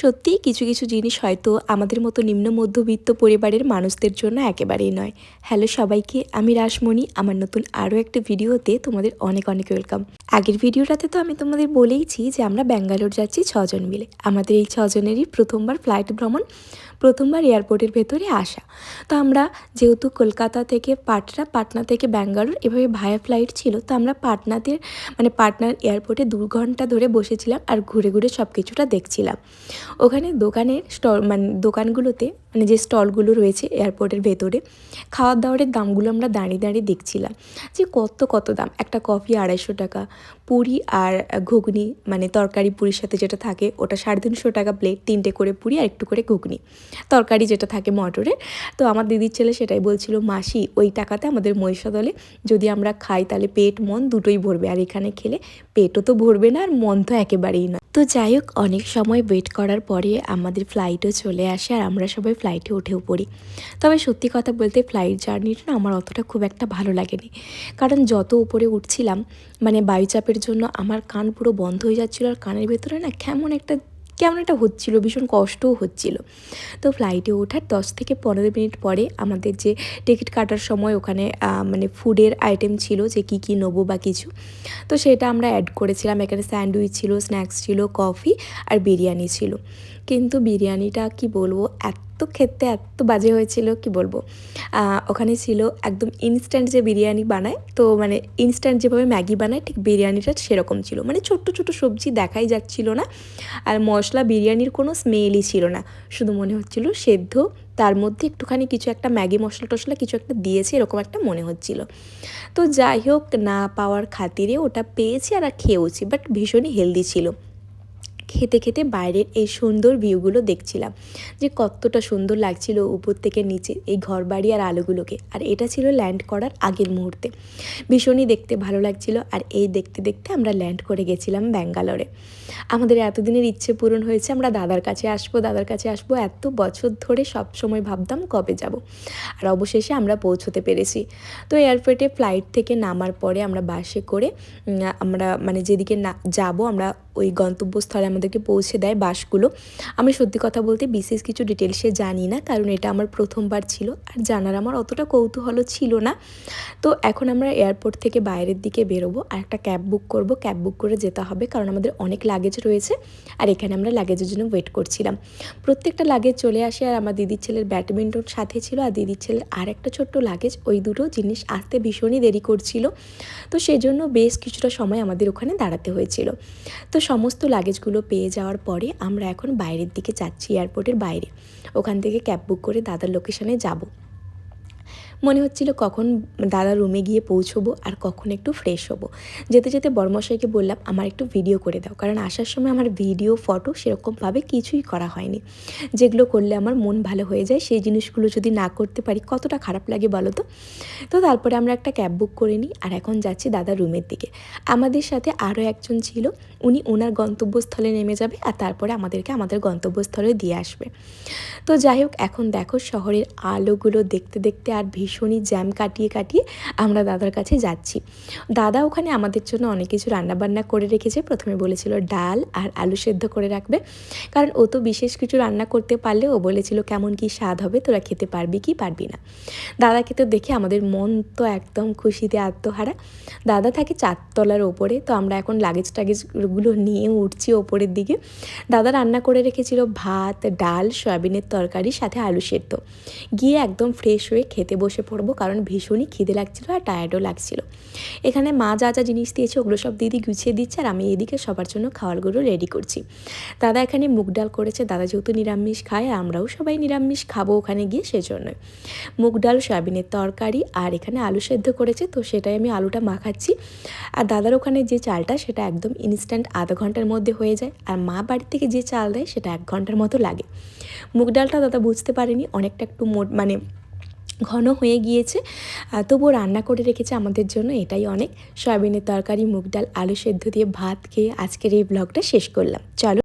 সত্যিই কিছু কিছু জিনিস হয়তো আমাদের মতো নিম্ন মধ্যবিত্ত পরিবারের মানুষদের জন্য একেবারেই নয়। হ্যালো সবাইকে, আমি রাসমণি। আমার নতুন আরও একটা ভিডিওতে তোমাদের অনেক অনেক ওয়েলকাম। আগের ভিডিওটাতে তো আমি তোমাদের বলেইছি যে আমরা ব্যাঙ্গালোর যাচ্ছি ছজন মিলে। আমাদের এই ছজনেরই প্রথমবার ফ্লাইট ভ্রমণ, প্রথমবার এয়ারপোর্টের ভেতরে আসা। তো আমরা যেহেতু কলকাতা থেকে পাটনা পাটনা থেকে ব্যাঙ্গালোর এভাবে ভায়া ফ্লাইট ছিল, তো আমরা পাটনাতে মানে পাটনার এয়ারপোর্টে দু ঘণ্টা ধরে বসেছিলাম আর ঘুরে ঘুরে সব কিছুটা দেখছিলাম। ওখানে দোকানের স্ট মানে দোকানগুলোতে মানে যে স্টলগুলো রয়েছে এয়ারপোর্টের ভেতরে খাওয়ার দাওয়ারের দামগুলো আমরা দাঁড়িয়ে দাঁড়িয়ে দেখছিলাম যে কত কত দাম। একটা কফি আড়াইশো টাকা, পুরি আর ঘুগনি মানে তরকারি পুরির সাথে যেটা থাকে, ওটা সাড়ে তিনশো টাকা প্লেট তিনটে করে পুরি আর একটু করে ঘুগনি। তরকারি যেটা থাকে মটরের। তো আমার দিদির ছেলে সেটাই বলছিল, মাসি, ওই টাকাতে আমাদের মহিষাদলে যদি আমরা খাই তাহলে পেট মন দুটোই ভরবে। আর এখানে খেলে পেটও তো ভরবে না আর মন তো একেবারেই না তো যাই হোক, অনেক সময় ওয়েট করার পরে আমাদের ফ্লাইটও চলে আসে আর আমরা সবাই ফ্লাইটে উঠেও পড়ি। তবে সত্যি কথা বলতে ফ্লাইট জার্নিটা না আমার অতটা খুব একটা ভালো লাগেনি। কারণ যত উপরে উঠছিলাম মানে বায়ুচাপের জন্য আমার কান পুরো বন্ধ হয়ে যাচ্ছিল আর কানের ভেতরে না কেমন একটা কেমন একটা হচ্ছিল, ভীষণ কষ্টও হচ্ছিল। তো ফ্লাইটে ওঠার দশ থেকে পনেরো মিনিট পরে আমাদের যে টিকিট কাটার সময় ওখানে মানে ফুডের আইটেম ছিল যে কী কী নেব বা কিছু, তো সেটা আমরা অ্যাড করেছিলাম। এখানে স্যান্ডউইচ ছিল স্ন্যাক্স ছিল কফি আর বিরিয়ানি ছিল। কিন্তু বিরিয়ানিটা কি বলব, এত খেতে, এত বাজে হয়েছিল, কি বলব? ওখানে ছিল একদম ইনস্ট্যান্ট যে বিরিয়ানি বানায়, তো মানে ইনস্ট্যান্ট যেভাবে ম্যাগি বানায়, ঠিক বিরিয়ানিটা সেরকম ছিল। মানে ছোট্ট ছোট সবজি দেখাই যাচ্ছিল না, আর মশলা বিরিয়ানির কোনো স্মেলই ছিল না। শুধু মনে হচ্ছিল সেদ্ধ, তার মধ্যে একটুখানি কিছু একটা ম্যাগি মশলা টশলা কিছু একটা দিয়েছে, এরকম একটা মনে হচ্ছিল। তো যাই হোক, না পাওয়ার খাতিরে ওটা পেয়েছি আর খেয়েওছি বাট ভীষণই হেলদি ছিল। খেতে খেতে বাইরের এই সুন্দর ভিউগুলো দেখছিলাম যে কতটা সুন্দর লাগছিল উপর থেকে নিচে এই ঘর বাড়ি আর আলোগুলোকে। আর এটা ছিল ল্যান্ড করার আগের মুহূর্তে। ভীষণই দেখতে ভালো লাগছিল আর এই দেখতে দেখতে আমরা ল্যান্ড করে গেছিলাম ব্যাঙ্গালোরে। আমাদের এতদিনের ইচ্ছে পূরণ হয়েছে আমরা দাদার কাছে আসব, দাদার কাছে আসব, এত বছর ধরে সব সময় ভাবতাম কবে যাব। আর অবশেষে আমরা পৌঁছতে পেরেছি। তো এয়ারপোর্টে ফ্লাইট থেকে নামার পরে আমরা বাসে করে আমরা মানে যেদিকে না, যাব আমরা ওই গন্তব্যস্থলে আমাদেরকে পৌঁছে দেয় বাসগুলো। আমি সত্যি কথা বলতে বিশেষ কিছু ডিটেলসে জানি না, কারণ এটা আমার প্রথমবার ছিল, আর জানার আমার অতটা কৌতূহলও ছিল না। তো এখন আমরা এয়ারপোর্ট থেকে বাইরের দিকে বেরোবো, আর একটা ক্যাব বুক করব। ক্যাব বুক করে যেতে হবে, কারণ আমাদের অনেক লাগেজ রয়েছে, আর এখানে আমরা লাগেজের জন্য ওয়েট করছিলাম। প্রত্যেকটা লাগেজ চলে আসে, আর আমার দিদির ছেলের ব্যাডমিন্টন সাথে ছিল, আর দিদির ছেলের আর একটা ছোট্ট লাগেজ ওই দুটো জিনিস আসতে ভীষণই দেরি করছিল। তো সেজন্য বেশ কিছুটা সময় আমাদের ওখানে দাঁড়াতে হয়েছিল। তো সমস্ত লাগেজগুলো পেয়ে যাওয়ার পরে আমরা এখন বাইরের দিকে যাচ্ছি এয়ারপোর্টের বাইরে। ওখান থেকে ক্যাব বুক করে দাদার লোকেশনে যাব। মনে হচ্ছিল কখন দাদা রুমে গিয়ে পৌঁছবো আর কখন একটু ফ্রেশ হব। যেতে যেতে বর্মশাইকে বললাম, আমার একটু ভিডিও করে দাও। কারণ আসার সময় আমার ভিডিও ফটো সেরকমভাবে কিছুই করা হয়নি। যেগুলো করলে আমার মন ভালো হয়ে যায়, সেই জিনিসগুলো যদি না করতে পারি কতটা খারাপ লাগে বলো তো? তো তারপরে আমরা একটা ক্যাব বুক করে নিই আর এখন যাচ্ছি দাদা রুমের দিকে। আমাদের সাথে আরও একজন ছিল, উনি ওনার গন্তব্যস্থলে নেমে যাবে আর তারপরে আমাদেরকে আমাদের গন্তব্যস্থলে দিয়ে আসবে। তো যাই হোক, এখন দেখো শহরের আলোগুলো দেখতে দেখতে আর ভীষণই জ্যাম কাটিয়ে কাটিয়ে আমরা দাদার কাছে যাচ্ছি। দাদা ওখানে আমাদের জন্য অনেক কিছু রান্নাবান্না করে রেখেছে। প্রথমে বলেছিল ডাল আর আলু সেদ্ধ করে রাখবে। কারণ ও তো বিশেষ কিছু রান্না করতে পারলে ও বলেছিল কেমন কি স্বাদ হবে, তোরা খেতে পারবি কি পারবি না। দাদাকে তো দেখে আমাদের মন তো একদম খুশিতে আত্মহারা। দাদা থাকে চারতলার ওপরে, তো আমরা এখন লাগেজ টাগেজগুলো নিয়ে উঠছি ওপরের দিকে। দাদা রান্না করে রেখেছিল ভাত, ডাল, সয়াবিনের তরকারি, সাথে আলু সেদ্ধ। গিয়ে একদম ফ্রেশ হয়ে খেতে বসে পড়ব, কারণ ভীষণই খিদে লাগছিল আর টায়ার্ডও লাগছিল। এখানে মা যা যা জিনিস দিয়েছে ওগুলো সব দিদি গুছিয়ে দিচ্ছে আর আমি এদিকে সবার জন্য খাবারগুলো রেডি করছি। দাদা এখানে মুগ ডাল করেছে, দাদা যেহেতু নিরামিষ খায়, আমরাও সবাই নিরামিষ খাব ওখানে গিয়ে সেজন্য মুগ ডাল, সয়াবিনের তরকারি আর এখানে আলু সেদ্ধ করেছে, তো সেটাই আমি আলুটা মাখাচ্ছি। আর দাদার ওখানে যে চালটা সেটা একদম ইনস্ট্যান্ট আধা ঘণ্টার মধ্যে হয়ে যায়, আর মা বাড়ি থেকে যে চাল দেয় সেটা এক ঘণ্টার মতো লাগে। মুগ ডালটা দাদা বুঝতে পারেনি, অনেকটা একটু মোট মানে ঘন হয়ে গিয়েছে। তবুও রান্না করে রেখেছে আমাদের জন্য এটাই অনেক। সয়াবিনের তরকারি, মুগ ডাল, আলু সেদ্ধ দিয়ে ভাত খেয়ে আজকের এই ব্লগটা শেষ করলাম। চলো।